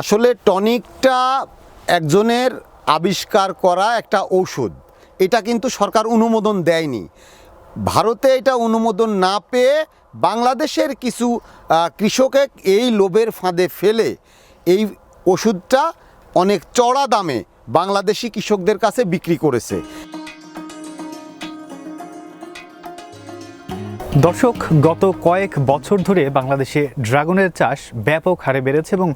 আসলে টনিকটা একজনের আবিষ্কার করা একটা ঔষধ। এটা কিন্তু সরকার অনুমোদন দেয়নি। ভারতে এটা অনুমোদন না পেয়ে বাংলাদেশের কিছু কৃষকে এই লোভের ফাঁদে ফেলে এই ওষুধটা অনেক চড়া দামে বাংলাদেশি কৃষকদের কাছে বিক্রি করেছে। দর্শক, গত কয়েক বছর ধরে বাংলাদেশে ড্রাগনের চাষ ব্যাপক হারে বেড়েছে এবং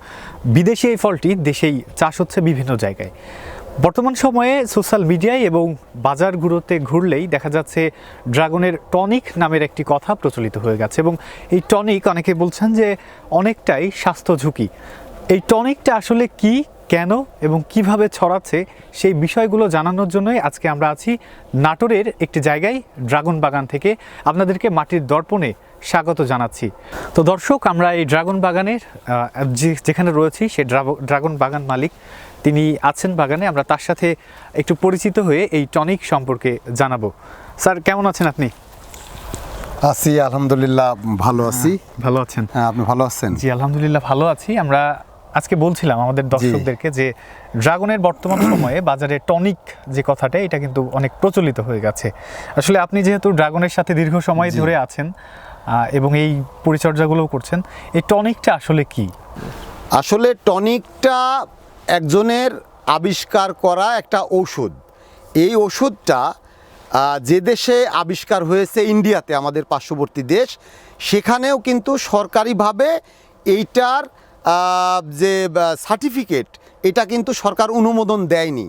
বিদেশি এই ফলটি দেশেই চাষ হচ্ছে বিভিন্ন জায়গায়। বর্তমান সময়ে সোশ্যাল মিডিয়ায় এবং বাজারগুলোতে ঘুরলেই দেখা যাচ্ছে ড্রাগনের টনিক নামের একটি কথা প্রচলিত হয়ে গেছে এবং এই টনিক অনেকে বলছেন যে অনেকটাই স্বাস্থ্য ঝুঁকি। এই টনিকটা আসলে কি? কেন এবং কীভাবে ছড়াচ্ছে সেই বিষয়গুলো জানানোর জন্যই আজকে আমরা আছি নাটোরের একটি জায়গায় ড্রাগন বাগান থেকে। আপনাদেরকে মাটির দর্পণে স্বাগত জানাচ্ছি। তো দর্শক আমরা এই ড্রাগন বাগানের যেখানে রয়েছি সে ড্রাগন বাগান মালিক। তিনি আছেন বাগানে আমরা তার সাথে একটু পরিচিত হয়ে এই টনিক সম্পর্কে জানাব। স্যার কেমন আছেন আপনি? আছি আলহামদুলিল্লাহ ভালো আছি। ভালো আছেন। হ্যাঁ আপনি ভালো আছেন? জি আলহামদুলিল্লাহ ভালো আছি। আমরা আজকে বলছিলাম আমাদের দর্শকদেরকে যে ড্রাগনের বর্তমান সময়ে বাজারে টনিক যে কথাটা এটা কিন্তু অনেক প্রচলিত হয়ে গেছে। আসলে আপনি যেহেতু ড্রাগনের সাথে দীর্ঘ সময় ধরে আছেন এবং এই পরিচর্যাগুলোও করছেন এই টনিকটা আসলে কি? আসলে টনিকটা একজনের আবিষ্কার করা একটা ঔষধ। এই ওষুধটা যে দেশে আবিষ্কার হয়েছে ইন্ডিয়াতে আমাদের পার্শ্ববর্তী দেশ সেখানেও কিন্তু সরকারিভাবে এইটার যে সার্টিফিকেট এটা কিন্তু সরকার অনুমোদন দেয়নি।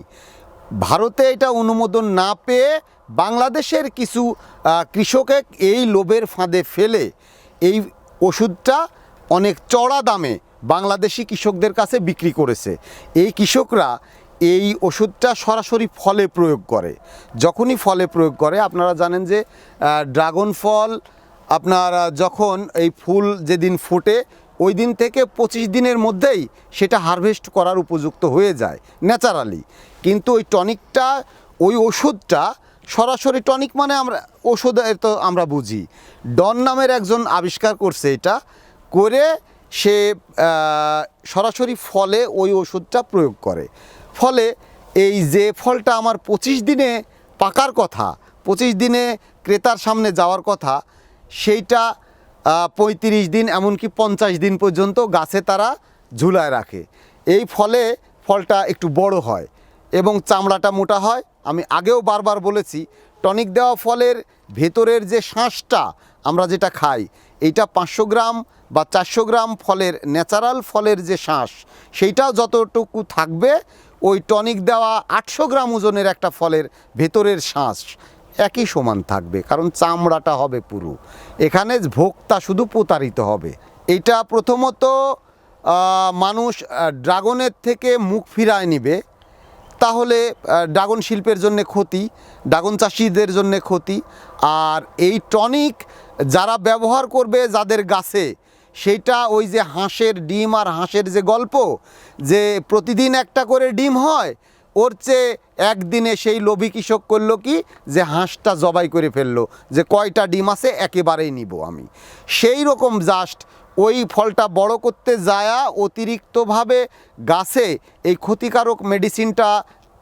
ভারতে এটা অনুমোদন না পেয়ে বাংলাদেশের কিছু কৃষকে এই লোভের ফাঁদে ফেলে এই ওষুধটা অনেক চড়া দামে বাংলাদেশি কৃষকদের কাছে বিক্রি করেছে। এই কৃষকরা এই ওষুধটা সরাসরি ফলে প্রয়োগ করে। যখনই ফলে প্রয়োগ করে, আপনারা জানেন যে ড্রাগন ফল, আপনার যখন এই ফুল যেদিন ফোটে ওই দিন থেকে পঁচিশ দিনের মধ্যেই সেটা হারভেস্ট করার উপযুক্ত হয়ে যায়, ন্যাচারালি। কিন্তু ওই টনিকটা, ওই ওষুধটা সরাসরি টনিক মানে আমরা ওষুধ এর তো আমরা বুঝি। ডন নামের একজন আবিষ্কার করছে এটা, করে সে সরাসরি ফলে ওই ওষুধটা প্রয়োগ করে। ফলে এই যে ফলটা আমার পঁচিশ দিনে পাকার কথা, পঁচিশ দিনে ক্রেতার সামনে যাওয়ার কথা, সেইটা পঁয়ত্রিশ দিন, এমনকি পঞ্চাশ দিন পর্যন্ত গাছে তারা ঝুলায় রাখে। এই ফলে ফলটা একটু বড় হয় এবং চামড়াটা মোটা হয়। আমি আগেও বারবার বলেছি, টনিক দেওয়া ফলের ভেতরের যে শাঁসটা আমরা যেটা খাই, এইটা পাঁচশো গ্রাম বা চারশো গ্রাম ফলের ন্যাচারাল ফলের যে শাঁস সেইটাও যতটুকু থাকবে, ওই টনিক দেওয়া আটশো গ্রাম ওজনের একটা ফলের ভেতরের শাঁস একই সমান থাকবে, কারণ চামড়াটা হবে পুরো। এখানে ভোক্তা শুধু প্রতারিত হবে। এটা প্রথমত মানুষ ড্রাগনের থেকে মুখ ফিরায় নিবে। তাহলে ড্রাগন শিল্পের জন্য ক্ষতি, ড্রাগন চাষিদের জন্য ক্ষতি। আর এই টনিক যারা ব্যবহার করবে যাদের গাছে সেইটা ওই যে হাঁসের ডিম আর হাঁসের যে গল্প, যে প্রতিদিন একটা করে ডিম হয় ওর চেয়ে একদিনে সেই লোভী কৃষক করল কি? যে হাঁসটা জবাই করে ফেলল, যে কয়টা ডিম আছে একেবারেই নিব আমি। সেই রকম জাস্ট ওই ফলটা বড় করতে যায়া অতিরিক্তভাবে গাছে এই ক্ষতিকারক মেডিসিনটা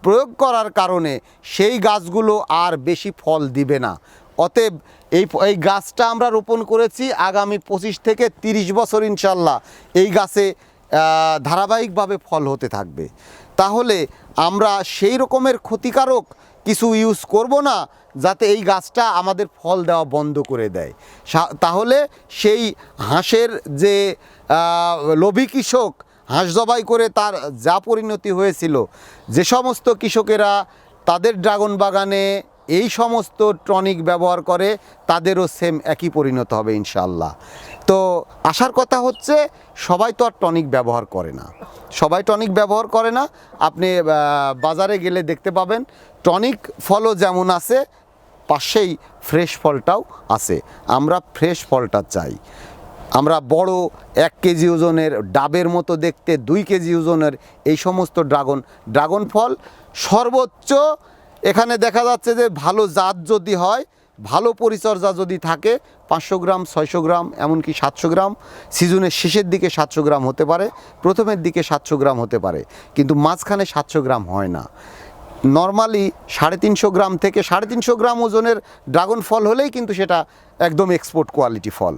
প্রয়োগ করার কারণে সেই গাছগুলো আর বেশি ফল দিবে না। অতএব এই এই গাছটা আমরা রোপণ করেছি আগামী পঁচিশ থেকে তিরিশ বছর ইনশাল্লাহ এই গাছে ধারাবাহিকভাবে ফল হতে থাকবে। তাহলে আমরা সেই রকমের ক্ষতিকারক কিছু ইউজ করব না, যাতে এই গাছটা আমাদের ফল দেওয়া বন্ধ করে দেয়। তাহলে সেই হাঁসের যে লোভী কৃষক, হাঁস জবাই করে তার যা পরিণতি হয়েছিল, যে সমস্ত কৃষকেরা তাদের ড্রাগন বাগানে এই সমস্ত টনিক ব্যবহার করে তাদেরও সেম একই পরিণত হবে ইনশাল্লাহ তো আসার কথা হচ্ছে সবাই তো আর টনিক ব্যবহার করে না। সবাই টনিক ব্যবহার করে না। আপনি বাজারে গেলে দেখতে পাবেন টনিক ফলও যেমন আছে, পাশেই ফ্রেশ ফলটাও আছে। আমরা ফ্রেশ ফলটা চাই। আমরা বড় এক কেজি ওজনের ডাবের মতো দেখতে দুই কেজি ওজনের এই সমস্ত ড্রাগন ড্রাগন ফল সর্বোচ্চ এখানে দেখা যাচ্ছে যে ভালো জাত যদি হয়, ভালো পরিচর্যা যদি থাকে, পাঁচশো গ্রাম, ছয়শো গ্রাম, এমনকি সাতশো গ্রাম, সিজনের শেষের দিকে সাতশো গ্রাম হতে পারে, প্রথমের দিকে সাতশো গ্রাম হতে পারে, কিন্তু মাঝখানে সাতশো গ্রাম হয় না। নর্মালি সাড়ে তিনশো গ্রাম থেকে সাড়ে তিনশো গ্রাম ওজনের ড্রাগন ফল হলেই কিন্তু সেটা একদম এক্সপোর্ট কোয়ালিটি ফল।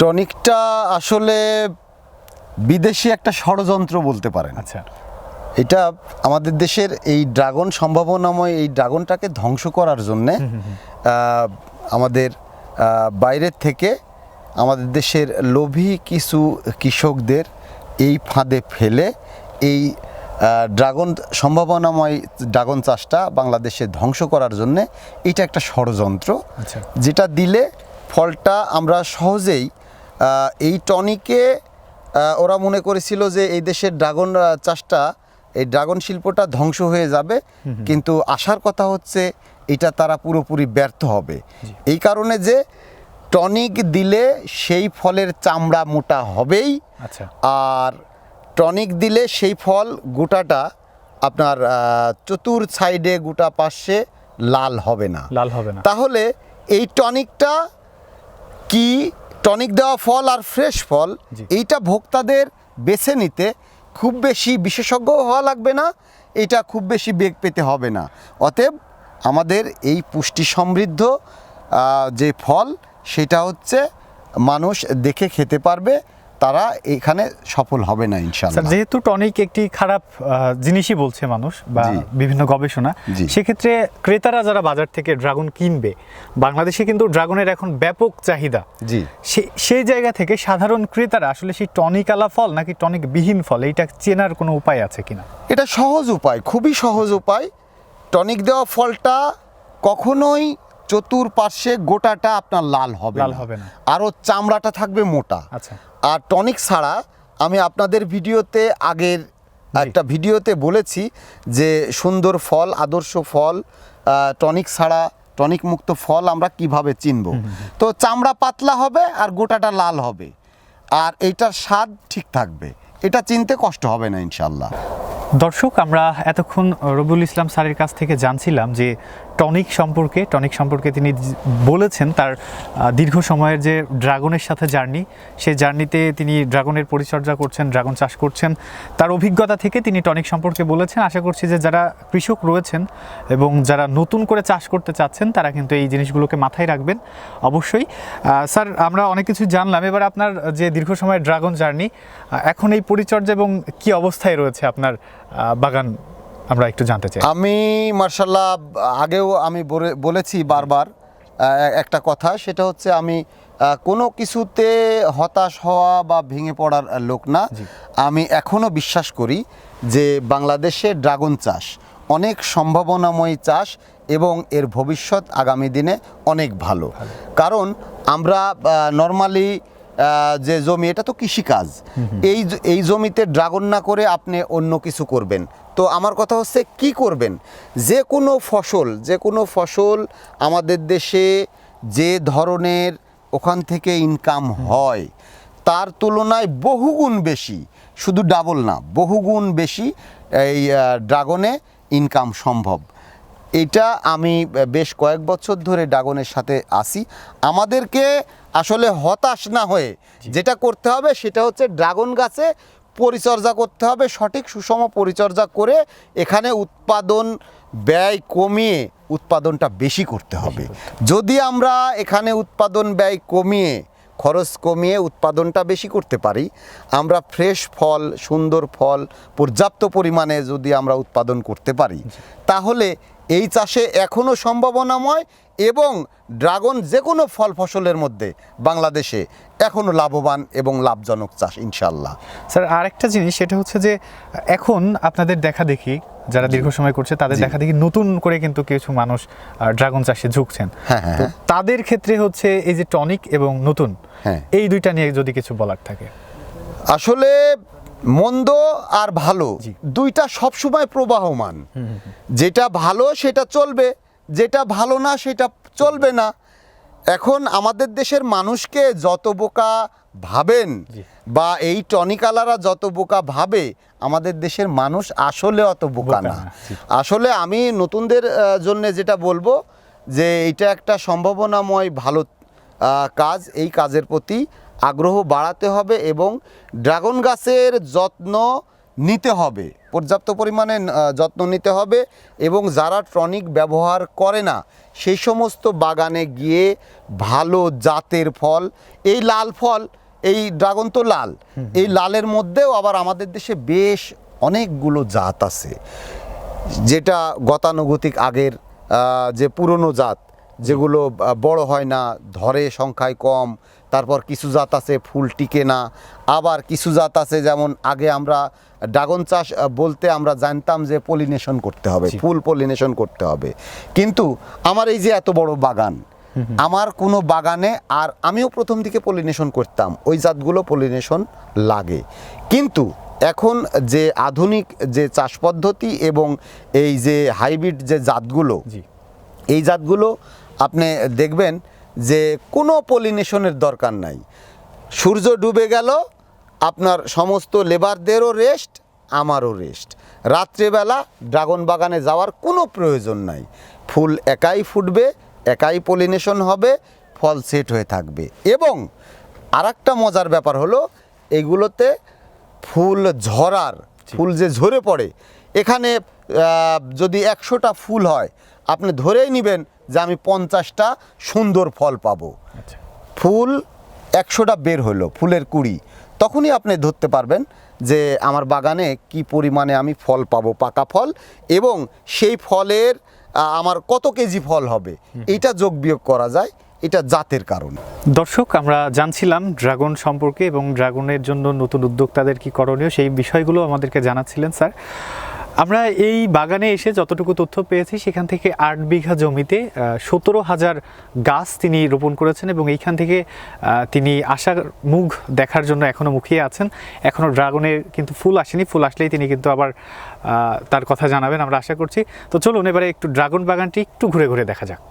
টনিকটা আসলে বিদেশি একটা ষড়যন্ত্র বলতে পারেন। আচ্ছা। এটা আমাদের দেশের এই ড্রাগন সম্ভাবনাময় এই ড্রাগনটাকে ধ্বংস করার জন্যে আমাদের বাইরের থেকে আমাদের দেশের লোভী কিছু কৃষকদের এই ফাঁদে ফেলে এই ড্রাগন সম্ভাবনাময় ড্রাগন চাষটা বাংলাদেশে ধ্বংস করার জন্যে এটা একটা ষড়যন্ত্র। আচ্ছা। যেটা দিলে ফলটা আমরা সহজেই এই টনিকে ওরা মনে করেছিল যে এই দেশের ড্রাগন চাষটা এই ড্রাগন শিল্পটা ধ্বংস হয়ে যাবে। কিন্তু আসার কথা হচ্ছে এটা তারা পুরোপুরি ব্যর্থ হবে। এই কারণে যে টনিক দিলে সেই ফলের চামড়া মোটা হবেই। আচ্ছা। আর টনিক দিলে সেই ফল গোটাটা আপনার চতুর সাইডে গোটা পাশে লাল হবে না। লাল হবে না। তাহলে এই টনিকটা কি টনিক দেওয়া ফল আর ফ্রেশ ফল এইটা ভোক্তাদের বেছে নিতে খুব বেশি বিশেষজ্ঞ হওয়া লাগবে না এটা খুব বেশি বেগ পেতে হবে না। অতএব আমাদের এই পুষ্টি সমৃদ্ধ যে ফল সেটা হচ্ছে মানুষ দেখে খেতে পারবে তারা এখানে সফল হবে না স্যার ইনশাল্লাহ যেহেতু টনিক একটি খারাপ জিনিসই বলছে মানুষ বা বিভিন্ন গবেষণা সেক্ষেত্রে ক্রেতারা যারা বাজার থেকে ড্রাগন কিনবে বাংলাদেশে কিন্তু ড্রাগনের এখন ব্যাপক চাহিদা। জি। সেই জায়গা থেকে সাধারণ ক্রেতারা আসলে সেই টনিক আলা ফল নাকি টনিক বিহীন ফল এইটা চেনার কোনো উপায় আছে কিনা? এটা সহজ উপায় খুবই সহজ উপায়। টনিক দেওয়া ফলটা কখনোই চতুর্পার্শ্বে গোটাটা আপনার লাল হবে লাল হবে না। আরও চামড়াটা থাকবে মোটা। আচ্ছা। আর টনিক ছাড়া আমি আপনাদের ভিডিওতে আগের একটা ভিডিওতে বলেছি যে সুন্দর ফল আদর্শ ফল টনিক ছাড়া টনিক মুক্ত ফল আমরা কীভাবে চিনব? তো চামড়া পাতলা হবে আর গোটাটা লাল হবে। আর এইটার স্বাদ ঠিক থাকবে। এটা চিনতে কষ্ট হবে না ইনশাল্লাহ দর্শক আমরা এতক্ষণ রবিউল ইসলাম স্যারের কাছ থেকে জানছিলাম যে টনিক সম্পর্কে টনিক সম্পর্কে তিনি বলেছেন তার দীর্ঘ সময়ের যে ড্রাগনের সাথে জার্নি, সেই জার্নিতে তিনি ড্রাগনের পরিচর্যা করছেন, ড্রাগন চাষ করছেন। তার অভিজ্ঞতা থেকে তিনি টনিক সম্পর্কে বলেছেন। আশা করছি যে যারা কৃষক রয়েছেন এবং যারা নতুন করে চাষ করতে চাচ্ছেন, তারা কিন্তু এই জিনিসগুলোকে মাথায় রাখবেন অবশ্যই। স্যার, আমরা অনেক কিছু জানলাম। এবার আপনার যে দীর্ঘ সময়ের ড্রাগন জার্নি এখন এই পরিচর্যা এবং কি অবস্থায় রয়েছে আপনার বাগান আমরা একটু জানতে চাই। আমি মার্শাল্লাহ আগেও আমি বলে- বলেছি বারবার একটা কথা সেটা হচ্ছে আমি কোনো কিছুতে হতাশ হওয়া বা ভেঙে পড়ার লোক না। আমি এখনও বিশ্বাস করি যে বাংলাদেশে ড্রাগন চাষ অনেক সম্ভাবনাময় চাষ এবং এর ভবিষ্যৎ আগামী দিনে অনেক ভালো। কারণ আমরা নর্মালি যে জমি এটা তো কৃষিকাজ। এই এই জমিতে ড্রাগন না করে আপনি অন্য কিছু করবেন। তো আমার কথা হচ্ছে কি করবেন? যে কোনো ফসল যে কোনো ফসল আমাদের দেশে যে ধরনের ওখান থেকে ইনকাম হয় তার তুলনায় বহুগুণ বেশি। শুধু ডাবল না বহুগুণ বেশি এই ড্রাগনে ইনকাম সম্ভব। এটা আমি বেশ কয়েক বছর ধরে ড্রাগনের সাথে আসি আমাদেরকে আসলে হতাশ না হয়ে যেটা করতে হবে সেটা হচ্ছে ড্রাগন গাছে পরিচর্যা করতে হবে সঠিক সুষম পরিচর্যা করে এখানে উৎপাদন ব্যয় কমিয়ে উৎপাদনটা বেশি করতে হবে। যদি আমরা এখানে উৎপাদন ব্যয় কমিয়ে খরচ কমিয়ে উৎপাদনটা বেশি করতে পারি আমরা ফ্রেশ ফল সুন্দর ফল পর্যাপ্ত পরিমাণে যদি আমরা উৎপাদন করতে পারি তাহলে এই চাষে এখনও সম্ভাবনাময় এবং ড্রাগন যে কোনো ফল ফসলের মধ্যে বাংলাদেশে এখনও লাভবান এবং লাভজনক চাষ ইনশাল্লাহ স্যার আরেকটা জিনিস সেটা হচ্ছে যে এখন আপনাদের দেখা দেখি যারা দীর্ঘ সময় করছে তাদের দেখা দেখি নতুন করে কিন্তু কিছু মানুষ ড্রাগন চাষে ঝুঁকছেন। হ্যাঁ, হ্যাঁ, হ্যাঁ। তাদের ক্ষেত্রে হচ্ছে এই যে টনিক এবং নতুন হ্যাঁ। এই দুইটা নিয়ে যদি কিছু বলার থাকে। আসলে মন্দ আর ভালো দুইটা সবসময় প্রবাহমান। যেটা ভালো সেটা চলবে যেটা ভালো না সেটা চলবে না। এখন আমাদের দেশের মানুষকে যত বোকা ভাবেন বা এই টনিকালারা যত বোকা ভাবে আমাদের দেশের মানুষ আসলে অত বোকা না, আসলে আমি নতুনদের জন্য যেটা বলব যে এটা একটা সম্ভাবনাময় ভালো কাজ এই কাজের প্রতি। আগ্রহ বাড়াতে হবে এবং ড্রাগন গাছের যত্ন নিতে হবে। পর্যাপ্ত পরিমাণে যত্ন নিতে হবে এবং যারা টনিক ব্যবহার করে না সেই সমস্ত বাগানে গিয়ে ভালো জাতের ফল এই লাল ফল এই ড্রাগন তো লাল এই লালের মধ্যেও আবার আমাদের দেশে বেশ অনেকগুলো জাত আছে। যেটা গতানুগতিক আগের যে পুরনো জাত যেগুলো বড় হয় না ধরে সংখ্যায় কম তারপর কিছু জাত আছে ফুল টিকে না। আবার কিছু জাত আছে যেমন আগে আমরা ড্রাগন চাষ বলতে আমরা জানতাম যে পলিনেশন করতে হবে ফুল পলিনেশন করতে হবে। কিন্তু আমার এই যে এত বড় বাগান আমার কোনো বাগানে আর আমিও প্রথম দিকে পলিনেশন করতাম ওই জাতগুলো পলিনেশন লাগে। কিন্তু এখন যে আধুনিক যে চাষ পদ্ধতি এবং এই যে হাইব্রিড যে জাতগুলো এই জাতগুলো আপনি দেখবেন যে কোনো পলিনেশনের দরকার নাই। সূর্য ডুবে গেল আপনার সমস্ত লেবারদেরও রেস্ট আমারও রেস্ট রাত্রেবেলা ড্রাগন বাগানে যাওয়ার কোনো প্রয়োজন নাই। ফুল একাই ফুটবে একাই পলিনেশন হবে ফল সেট হয়ে থাকবে। এবং আরেকটা মজার ব্যাপার হলো এগুলোতে ফুল ঝরার ফুল যে ঝরে পড়ে এখানে যদি একশোটা ফুল হয় আপনি ধরেই নেবেন যে আমি পঞ্চাশটা সুন্দর ফল পাবো। আচ্ছা। ফুল একশোটা বের হলো ফুলের কুড়ি। তখনই আপনি ধরতে পারবেন যে আমার বাগানে কি পরিমাণে আমি ফল পাবো পাকা ফল এবং সেই ফলের আমার কত কেজি ফল হবে। এটা যোগ বিয়োগ করা যায় এটা জাতের কারণ। দর্শক আমরা জানছিলাম ড্রাগন সম্পর্কে এবং ড্রাগনের জন্য নতুন উদ্যোক্তাদের কি করণীয় সেই বিষয়গুলো আমাদেরকে জানাচ্ছিলেন স্যার। আমরা এই বাগানে এসে যতটুকু তথ্য পেয়েছি, সেখান থেকে আট বিঘা জমিতে সতেরো হাজার গাছ তিনি রোপণ করেছেন এবং এইখান থেকে তিনি আশার মুখ দেখার জন্য এখনও মুখিয়ে আছেন। এখনও ড্রাগনের কিন্তু ফুল আসেনি, ফুল আসলেই তিনি কিন্তু আবার তার কথা জানাবেন, আমরা আশা করছি। তো চলুন এবারে একটু ড্রাগন বাগানটি একটু ঘুরে ঘুরে দেখা যাক।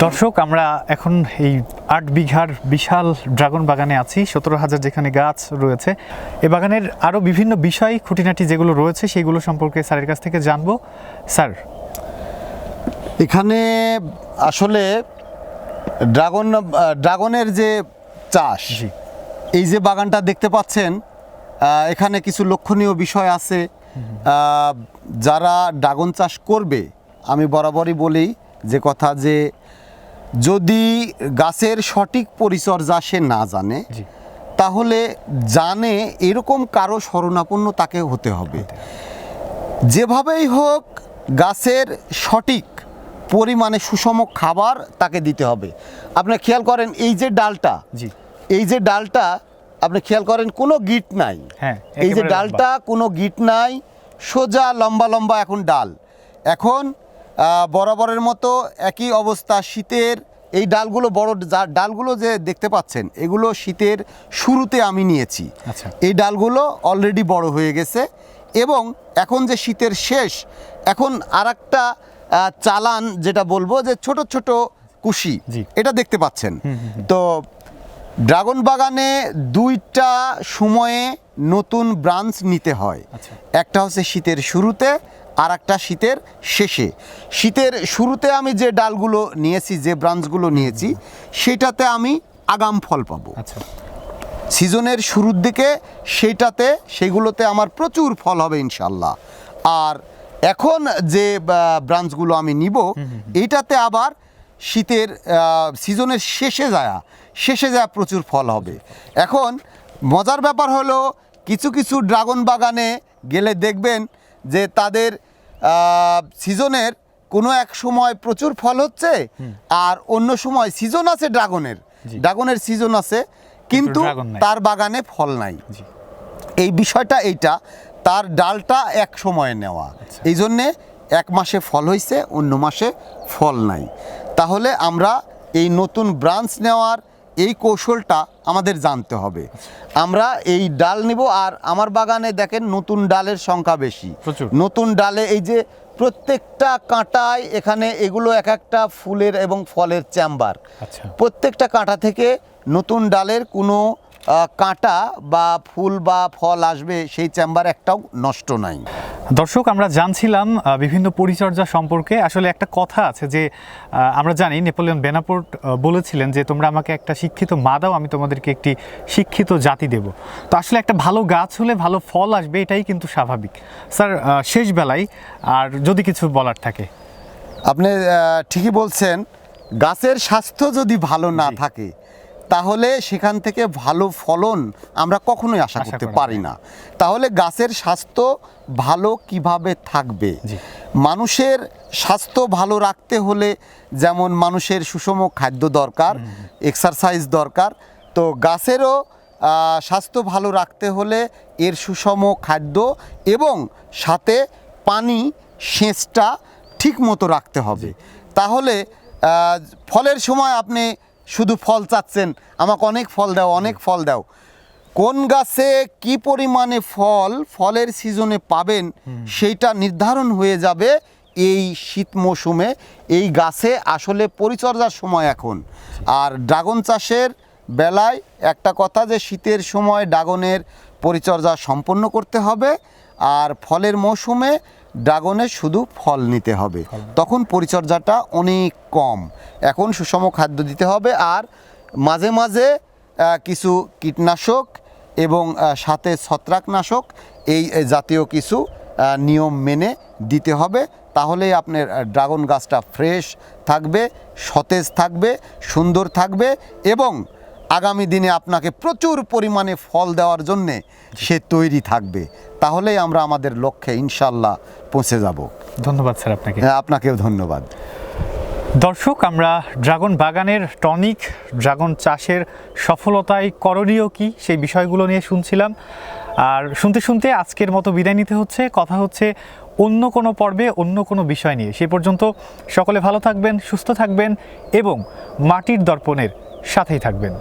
দর্শক আমরা এখন এই আট বিঘার বিশাল ড্রাগন বাগানে আছি সতেরো হাজার যেখানে গাছ রয়েছে। এই বাগানের আরও বিভিন্ন বিষয় খুঁটিনাটি যেগুলো রয়েছে সেগুলো সম্পর্কে স্যারের কাছ থেকে জানব। স্যার। এখানে আসলে ড্রাগন ড্রাগনের যে চাষ এই যে বাগানটা দেখতে পাচ্ছেন এখানে কিছু লক্ষণীয় বিষয় আছে। যারা ড্রাগন চাষ করবে আমি বরাবরই বলি যে কথা যে যদি গাছের সঠিক পরিচর্যা সে না জানে তাহলে জানে এরকম কারও শরণাপন্ন তাকে হতে হবে। যেভাবেই হোক গাছের সঠিক পরিমাণে সুষম খাবার তাকে দিতে হবে। আপনি খেয়াল করেন এই যে ডালটা জি। এই যে ডালটা আপনি খেয়াল করেন কোনো গিট নাই। হ্যাঁ এই যে ডালটা কোনো গিট নাই সোজা লম্বা লম্বা এখন ডাল। এখন বরাবরের মতো একই অবস্থা শীতের এই ডালগুলো বড় যা- ডালগুলো যে দেখতে পাচ্ছেন এগুলো শীতের শুরুতে আমি নিয়েছি। আচ্ছা। এই ডালগুলো অলরেডি বড় হয়ে গেছে এবং এখন যে শীতের শেষ এখন আর একটা চালান যেটা বলব যে ছোট ছোট কুশি এটা দেখতে পাচ্ছেন। তো ড্রাগন বাগানে দুইটা সময়ে নতুন ব্রাঞ্চ নিতে হয়। আচ্ছা। একটা হচ্ছে শীতের শুরুতে আর একটা শীতের শেষে। শীতের শুরুতে আমি যে ডালগুলো নিয়েছি যে ব্রাঞ্চগুলো নিয়েছি সেটাতে আমি আগাম ফল পাবো। আচ্ছা। সিজনের শুরুর দিকে সেইটাতে সেগুলোতে আমার প্রচুর ফল হবে ইনশাল্লাহ আর এখন যে ব্রাঞ্চগুলো আমি নিব এইটাতে আবার শীতের সিজনের শেষে যায় শেষে যায় প্রচুর ফল হবে। এখন মজার ব্যাপার হলো কিছু কিছু ড্রাগন বাগানে গেলে দেখবেন যে তাদের সিজনের কোনো এক সময় প্রচুর ফল হচ্ছে আর অন্য সময় সিজন আছে ড্রাগনের। ড্রাগনের সিজন আছে কিন্তু তার বাগানে ফল নাই। এই বিষয়টা এইটা তার ডালটা এক সময়ে নেওয়া। আচ্ছা। এই জন্যে এক মাসে ফল হয়েছে অন্য মাসে ফল নাই। তাহলে আমরা এই নতুন ব্রাঞ্চ নেওয়ার এই কৌশলটা আমাদের জানতে হবে। আমরা এই ডাল নিব আর আমার বাগানে দেখেন নতুন ডালের সংখ্যা বেশি। নতুন ডালে এই যে প্রত্যেকটা কাঁটায় এখানে এগুলো এক একটা ফুলের এবং ফলের চেম্বার। আচ্ছা। প্রত্যেকটা কাঁটা থেকে নতুন ডালের কোনো কাঁটা বা ফুল বা ফল আসবে সেই চেম্বার একটাও নষ্ট নাই। দর্শক আমরা জানছিলাম বিভিন্ন পরিচর্যা সম্পর্কে। আসলে একটা কথা আছে যে আমরা জানি নেপোলিয়ন বেনাপোর্ট বলেছিলেন যে তোমরা আমাকে একটা শিক্ষিত মা দাও আমি তোমাদেরকে একটি শিক্ষিত জাতি দেব। তো আসলে একটা ভালো গাছ হলে ভালো ফল আসবে এটাই কিন্তু স্বাভাবিক। স্যার শেষ বেলায় আর যদি কিছু বলার থাকে। আপনি ঠিকই বলছেন গাছের স্বাস্থ্য যদি ভালো না থাকে তাহলে সেখান থেকে ভালো ফলন আমরা কখনোই আশা করতে পারি না। তাহলে গাছের স্বাস্থ্য ভালো কীভাবে থাকবে? মানুষের স্বাস্থ্য ভালো রাখতে হলে যেমন মানুষের সুষম খাদ্য দরকার এক্সারসাইজ দরকার তো গাছেরও স্বাস্থ্য ভালো রাখতে হলে এর সুষম খাদ্য এবং সাথে পানি সেচটা ঠিক মতো রাখতে হবে। তাহলে ফলের সময় আপনি শুধু ফল চাচ্ছেন। আমাকে অনেক ফল দাও অনেক ফল দাও। কোন গাছে কি পরিমাণে ফল ফলের সিজনে পাবেন সেইটা নির্ধারণ হয়ে যাবে এই শীত মৌসুমে। এই গাছে আসলে পরিচর্যার সময় এখন। আর ড্রাগন চাষের বেলায় একটা কথা যে শীতের সময় ড্রাগনের পরিচর্যা সম্পন্ন করতে হবে। আর ফলের মৌসুমে ড্রাগনের শুধু ফল নিতে হবে। তখন পরিচর্যাটা অনেক কম। এখন সুষম খাদ্য দিতে হবে আর মাঝে মাঝে কিছু কীটনাশক এবং সাথে ছত্রাকনাশক এই এই জাতীয় কিছু নিয়ম মেনে দিতে হবে। তাহলেই আপনার ড্রাগন গাছটা ফ্রেশ থাকবে, সতেজ থাকবে, সুন্দর থাকবে এবং আগামী দিনে আপনাকে প্রচুর পরিমাণে ফল দেওয়ার জন্যে সে তৈরি থাকবে। তাহলেই আমরা আমাদের লক্ষ্যে ইনশাল্লাহ পৌঁছে যাব। ধন্যবাদ স্যার আপনাকে। হ্যাঁ আপনাকেও ধন্যবাদ। দর্শক আমরা ড্রাগন বাগানের টনিক ড্রাগন চাষের সফলতায় করণীয় কি সেই বিষয়গুলো নিয়ে শুনছিলাম। আর শুনতে শুনতে আজকের মতো বিদায় নিতে হচ্ছে। কথা হচ্ছে অন্য কোনো পর্বে অন্য কোনো বিষয় নিয়ে। সে পর্যন্ত সকলে ভালো থাকবেন সুস্থ থাকবেন এবং মাটির দর্পণের সাথেই থাকবেন।